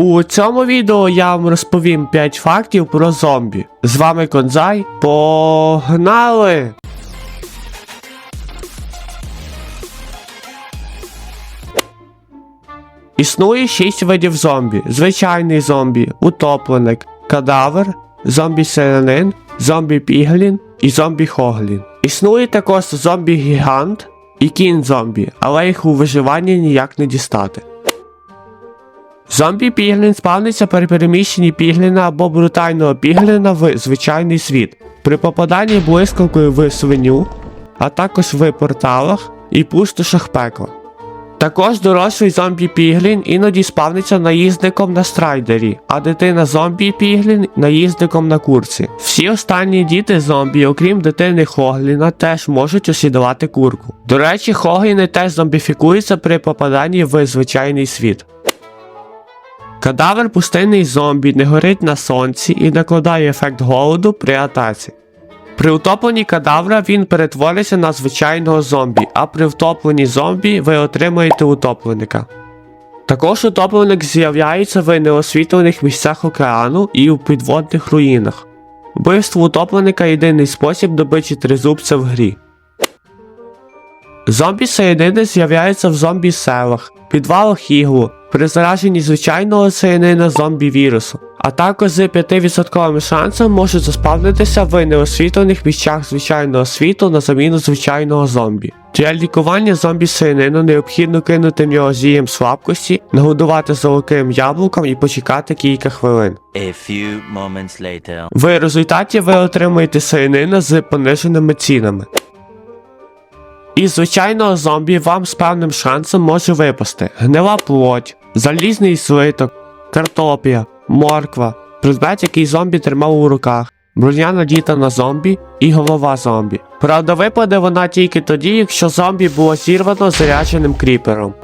У цьому відео я вам розповім 5 фактів про зомбі. З вами Конзай. Погнали! Існує 6 видів зомбі: звичайний зомбі, утопленик, кадавр, зомбі-селянин, зомбі-піглін і зомбі-хоглін. Існує також зомбі-гігант і кін-зомбі, але їх у виживанні ніяк не дістати. Зомбі піглін спавниться при переміщенні пігліна або брутального пігліна в звичайний світ, при попаданні блискавкою в свиню, а також в порталах і пустошах пекла. Також дорослий зомбі піглін іноді спавниться наїзником на страйдері, а дитина зомбі піглін наїзником на курці. Всі останні діти зомбі, окрім дитини Хогліна, теж можуть осідувати курку. До речі, Хогліни теж зомбіфікуються при попаданні в звичайний світ. Кадавр пустинний зомбі не горить на сонці і накладає ефект голоду при атаці. При утопленні кадавра він перетвориться на звичайного зомбі, а при втопленні зомбі ви отримаєте утопленика. Також утопленик з'являється в неосвітлених місцях океану і у підводних руїнах. Вбивство утопленика єдиний спосіб добичі тризубця в грі. Зомбі саянини з'являються в зомбі селах, підвалах іглу, при зараженні звичайного саянина зомбі вірусу, а також з 5% шансом можуть заспавнитися в неосвітлених місцях звичайного світу на заміну звичайного зомбі. Для лікування зомбі саянину необхідно кинути в нього зієм слабкості, нагодувати золотим яблуком і почекати кілька хвилин. A few moments later. В результаті ви отримаєте саянина з пониженими цінами. І звичайного зомбі вам з певним шансом може випасти гнила плоть, залізний свиток, картопія, морква, предмет, який зомбі тримав у руках, броня надіта на зомбі і голова зомбі. Правда, випаде вона тільки тоді, якщо зомбі було зірвано зарядженим кріпером.